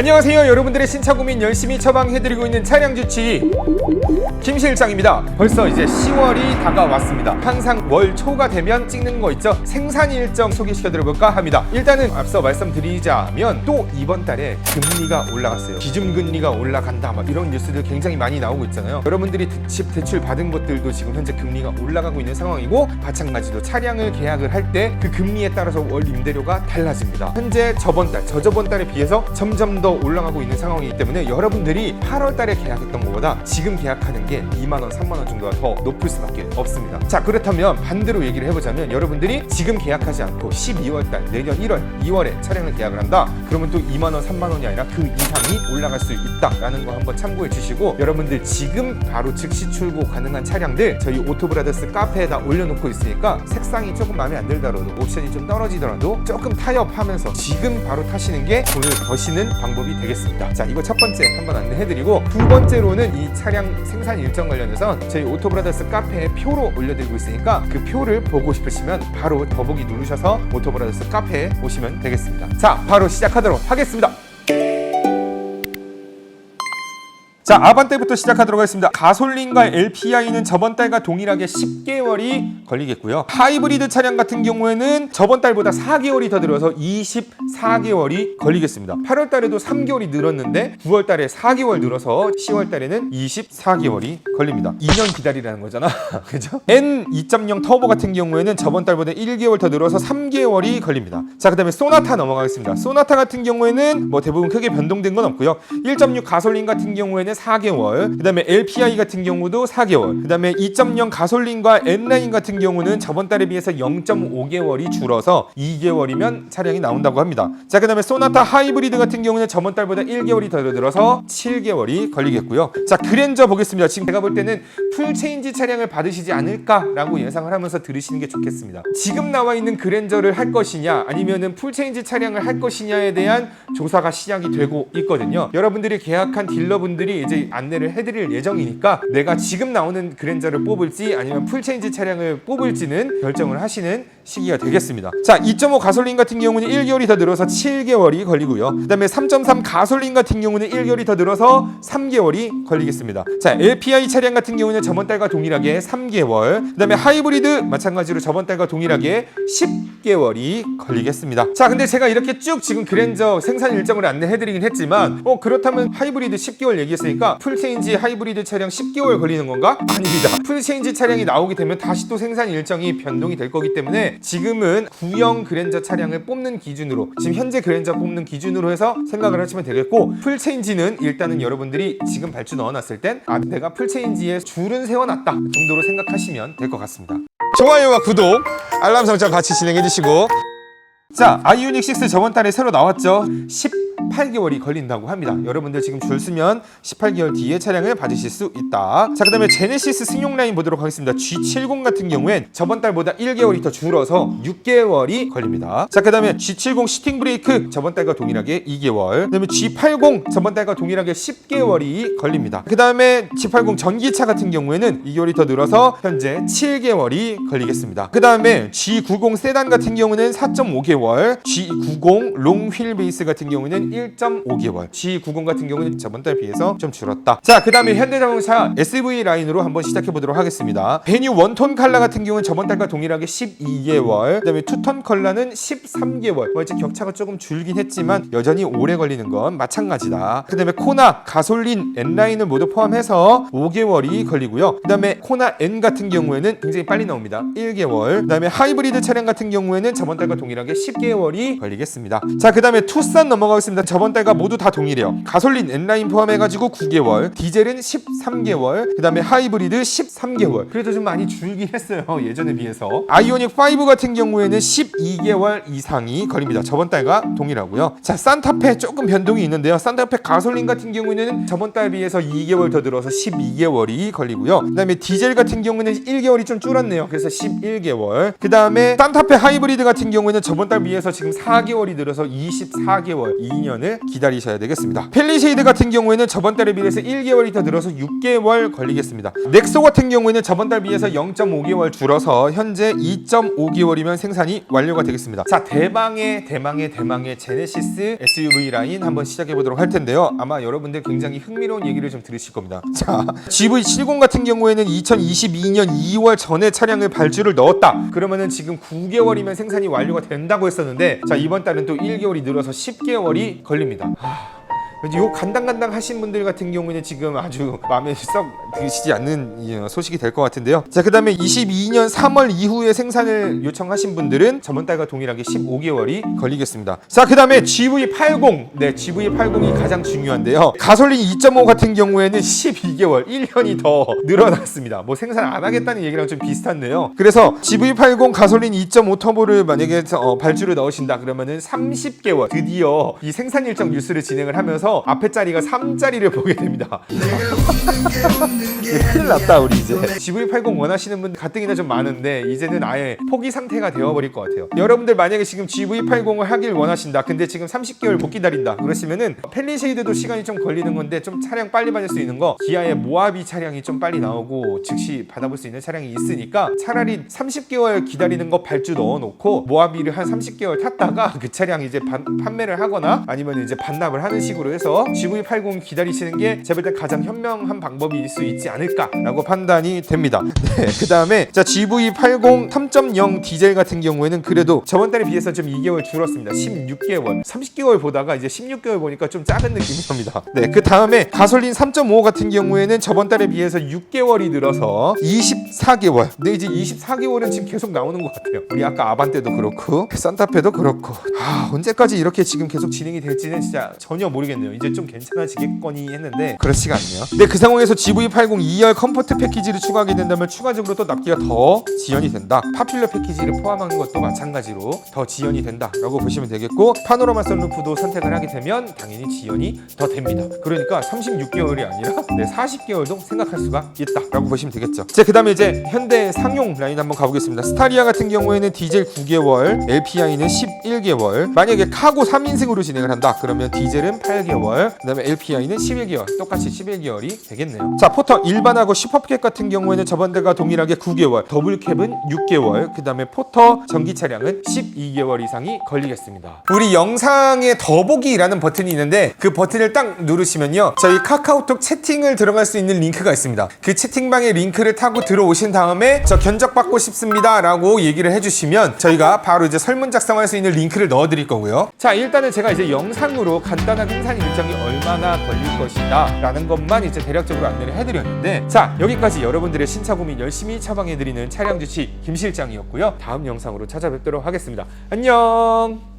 안녕하세요 여러분들의 신차 고민 열심히 처방해드리고 있는 차량 주치. 김 실장입니다. 벌써 이제 10월이 다가왔습니다. 항상 월 초가 되면 찍는 거 있죠? 생산 일정 소개시켜드려볼까 합니다. 일단은 앞서 말씀드리자면 또 이번 달에 금리가 올라갔어요. 기준금리가 올라간다. 막 이런 뉴스들 굉장히 많이 나오고 있잖아요. 여러분들이 집 대출 받은 것들도 지금 현재 금리가 올라가고 있는 상황이고 마찬가지로 차량을 계약을 할 때 그 금리에 따라서 월 임대료가 달라집니다. 현재 저번 달 저저번 달에 비해서 점점 더 올라가고 있는 상황이기 때문에 여러분들이 8월 달에 계약했던 것보다 지금 계약하는 게 2만 원, 3만 원 정도가 더 높을 수밖에 없습니다. 자, 그렇다면 반대로 얘기를 해보자면 여러분들이 지금 계약하지 않고 12월 달 내년 1월, 2월에 차량을 계약을 한다. 그러면 또 2만 원, 3만 원이 아니라 그 이상이 올라갈 수 있다라는 거 한번 참고해 주시고 여러분들 지금 바로 즉시 출고 가능한 차량들 저희 오토브라더스 카페에다 올려놓고 있으니까 색상이 조금 마음에 안 들더라도 옵션이 좀 떨어지더라도 조금 타협하면서 지금 바로 타시는 게 돈을 버시는 방법 이 되겠습니다. 자, 이거 첫 번째 한번 안내해드리고 두 번째로는 이 차량 생산 일정 관련해서 저희 오토브라더스 카페에 표로 올려드리고 있으니까 그 표를 보고 싶으시면 바로 더보기 누르셔서 오토브라더스 카페에 오시면 되겠습니다. 자, 바로 시작하도록 하겠습니다. 자, 아반떼부터 시작하도록 하겠습니다. 가솔린과 LPI는 저번 달과 동일하게 10개월이 걸리겠고요. 하이브리드 차량 같은 경우에는 저번 달보다 4개월이 더 들어서 24개월이 걸리겠습니다. 8월 달에도 3개월이 늘었는데 9월 달에 4개월 늘어서 10월 달에는 24개월이 걸립니다. 2년 기다리라는 거잖아. 그죠? N2.0 터보 같은 경우에는 저번 달보다 1개월 더 늘어서 3개월이 걸립니다. 자, 그다음에 소나타 넘어가겠습니다. 소나타 같은 경우에는 뭐 대부분 크게 변동된 건 없고요. 1.6 가솔린 같은 경우에는 4개월, 그 다음에 LPI 같은 경우도 4개월, 그 다음에 2.0 가솔린과 N9 같은 경우는 저번 달에 비해서 0.5개월이 줄어서 2개월이면 차량이 나온다고 합니다. 자, 그 다음에 소나타 하이브리드 같은 경우는 저번 달보다 1개월이 더 들어서 7개월이 걸리겠고요. 자, 그랜저 보겠습니다. 지금 제가 볼 때는 풀체인지 차량을 받으시지 않을까라고 예상을 하면서 들으시는 게 좋겠습니다. 지금 나와 있는 그랜저를 할 것이냐, 아니면은 풀체인지 차량을 할 것이냐에 대한 조사가 시작이 되고 있거든요. 여러분들이 계약한 딜러분들이 이제 안내를 해드릴 예정이니까 내가 지금 나오는 그랜저를 뽑을지 아니면 풀체인지 차량을 뽑을지는 결정을 하시는 시기가 되겠습니다. 자, 2.5 가솔린 같은 경우는 1개월이 더 늘어서 7개월이 걸리고요. 그다음에 3.3 가솔린 같은 경우는 1개월이 더 늘어서 3개월이 걸리겠습니다. 자, LPI 차량 같은 경우는 저번 달과 동일하게 3개월. 그다음에 하이브리드 마찬가지로 저번 달과 동일하게 10개월이 걸리겠습니다. 자, 근데 제가 이렇게 쭉 지금 그랜저 생산 일정을 안내해드리긴 했지만, 어 그렇다면 하이브리드 10개월 얘기했 으니까 풀체인지 하이브리드 차량 10개월 걸리는 건가? 아닙니다. 풀체인지 차량이 나오게 되면 다시 또 생산 일정이 변동이 될 거기 때문에 지금은 구형 그랜저 차량을 뽑는 기준으로 지금 현재 그랜저 뽑는 기준으로 해서 생각을 하시면 되겠고 풀체인지는 일단은 여러분들이 지금 발주 넣어놨을 땐 아, 내가 풀체인지에 줄은 세워놨다 정도로 생각하시면 될 것 같습니다. 좋아요와 구독, 알람 설정 같이 진행해 주시고 자, 아이오닉 6 저번 달에 새로 나왔죠. 18개월이 걸린다고 합니다. 여러분들 지금 줄 서면 18개월 뒤에 차량을 받으실 수 있다. 자, 그 다음에 제네시스 승용 라인 보도록 하겠습니다. G70 같은 경우엔 저번 달보다 1개월이 더 줄어서 6개월이 걸립니다. 자, 그 다음에 G70 시팅 브레이크 저번 달과 동일하게 2개월. 그 다음에 G80 저번 달과 동일하게 10개월이 걸립니다. 그 다음에 G80 전기차 같은 경우에는 2개월이 더 늘어서 현재 7개월이 걸리겠습니다. 그 다음에 G90 세단 같은 경우는 4.5개월. G90 롱 휠 베이스 같은 경우는 1.5개월. G90 같은 경우는 저번 달 비해서 좀 줄었다. 자, 그 다음에 현대자동차 SV 라인으로 한번 시작해 보도록 하겠습니다. 베뉴 원톤 칼라 같은 경우는 저번 달과 동일하게 12개월. 그 다음에 투톤 컬러는 13개월. 뭐 이제 격차가 조금 줄긴 했지만 여전히 오래 걸리는 건 마찬가지다. 그 다음에 코나 가솔린 N 라인을 모두 포함해서 5개월이 걸리고요. 그 다음에 코나 N 같은 경우에는 굉장히 빨리 나옵니다. 1개월. 그 다음에 하이브리드 차량 같은 경우에는 저번 달과 동일하게 10개월이 걸리겠습니다. 자, 그 다음에 투싼 넘어가겠습니다. 저번 달과 모두 다 동일해요. 가솔린 N라인 포함해가지고 9개월, 디젤은 13개월, 그 다음에 하이브리드 13개월. 그래도 좀 많이 줄긴 했어요. 예전에 비해서. 아이오닉 5 같은 경우에는 12개월 이상이 걸립니다. 저번 달과 동일하고요. 자, 산타페 조금 변동이 있는데요. 산타페 가솔린 같은 경우에는 저번 달 비해서 2개월 더 들어서 12개월이 걸리고요. 그 다음에 디젤 같은 경우는 1개월이 좀 줄었네요. 그래서 11개월. 그 다음에 산타페 하이브리드 같은 경우에는 저번 달 비해서 지금 4개월이 들어서 24개월, 12년을 기다리셔야 되겠습니다. 펠리쉐이드 같은 경우에는 저번 달에 비해서 1개월이 더 늘어서 6개월 걸리겠습니다. 넥소 같은 경우에는 저번 달 비해서 0.5개월 줄어서 현재 2.5개월이면 생산이 완료가 되겠습니다. 자, 대망의 대망의 대망의 제네시스 SUV 라인 한번 시작해 보도록 할 텐데요. 아마 여러분들 굉장히 흥미로운 얘기를 좀 들으실 겁니다. 자, GV70 같은 경우에는 2022년 2월 전에 차량을 발주를 넣었다. 그러면은 지금 9개월이면 생산이 완료가 된다고 했었는데 자, 이번 달은 또 1개월이 늘어서 10개월이 걸립니다. 왠지 요 간당간당 하신 분들 같은 경우에는 지금 아주 마음에 썩 드시지 않는 이, 소식이 될 것 같은데요. 자, 그 다음에 22년 3월 이후에 생산을 요청하신 분들은 저번 달과 동일하게 15개월이 걸리겠습니다. 자, 그 다음에 GV80. 네, GV80이 가장 중요한데요. 가솔린 2.5 같은 경우에는 12개월, 1년이 더 늘어났습니다. 뭐 생산 안 하겠다는 얘기랑 좀 비슷한데요. 그래서 GV80 가솔린 2.5 터보를 만약에 어, 발주를 넣으신다 그러면은 30개월 드디어 이 생산 일정 뉴스를 진행을 하면서 앞에 자리가 3자리를 보게 됩니다. 예, 큰일 났다 우리 이제. GV80 원하시는 분들 가뜩이나 좀 많은데 이제는 아예 포기 상태가 되어버릴 것 같아요. 여러분들 만약에 지금 GV80을 하길 원하신다. 근데 지금 30개월 못 기다린다. 그러시면은 펠리쉐이드도 시간이 좀 걸리는 건데 좀 차량 빨리 받을 수 있는 거 기아의 모하비 차량이 좀 빨리 나오고 즉시 받아볼 수 있는 차량이 있으니까 차라리 30개월 기다리는 거 발주 넣어놓고 모하비를 한 30개월 탔다가 그 차량 이제 반- 판매를 하거나 아니면 이제 반납을 하는 식으로 해서 GV80 기다리시는 게 제가 볼 때 가장 현명한 방법일 수 있지 않을까라고 판단이 됩니다. 네, 그 다음에 자 GV80 3.0 디젤 같은 경우에는 그래도 저번 달에 비해서 좀 2개월 줄었습니다. 16개월, 30개월 보다가 이제 16개월 보니까 좀 작은 느낌이 납니다. 네, 그 다음에 가솔린 3.5 같은 경우에는 저번 달에 비해서 6개월이 늘어서 24개월. 근데 이제 24개월은 지금 계속 나오는 것 같아요. 우리 아까 아반떼도 그렇고 산타페도 그렇고 아 언제까지 이렇게 지금 계속 진행이 될지는 진짜 전혀 모르겠네요. 이제 좀 괜찮아지겠거니 했는데 그렇지가 않네요. 근데 그 상황에서 GV80 2열 컴포트 패키지를 추가하게 된다면 추가적으로 또 납기가 더 지연이 된다. 파퓰러 패키지를 포함한 것도 마찬가지로 더 지연이 된다라고 보시면 되겠고 파노라마 선루프도 선택을 하게 되면 당연히 지연이 더 됩니다. 그러니까 36개월이 아니라 네, 40개월도 생각할 수가 있다라고 보시면 되겠죠. 자, 그다음에 이제 현대 상용 라인 한번 가보겠습니다. 스타리아 같은 경우에는 디젤 9개월, LPI는 11개월. 만약에 카고 3인승으로 진행을 한다. 그러면 디젤은 8개월, 그 다음에 LPI는 11개월. 똑같이 11개월이 되겠네요. 자, 포터 일반하고 슈퍼캡 같은 경우에는 저번 달과 동일하게 9개월, 더블캡은 6개월, 그 다음에 포터 전기 차량은 12개월 이상이 걸리겠습니다. 우리 영상에 더보기라는 버튼이 있는데 그 버튼을 딱 누르시면요. 저희 카카오톡 채팅을 들어갈 수 있는 링크가 있습니다. 그 채팅방에 링크를 타고 들어오신 다음에 저 견적 받고 싶습니다 라고 얘기를 해주시면 저희가 바로 이제 설문 작성할 수 있는 링크를 넣어드릴 거고요. 자 일단은 제가 이제 영상으로 간단한 생산 일정이 얼마나 걸릴 것이다 라는 것만 이제 대략적으로 안내를 해드렸는데 자 여기까지 여러분들의 신차 고민 열심히 처방해드리는 차량 주치 김 실장이었고요. 다음 영상으로 찾아뵙도록 하겠습니다. 안녕.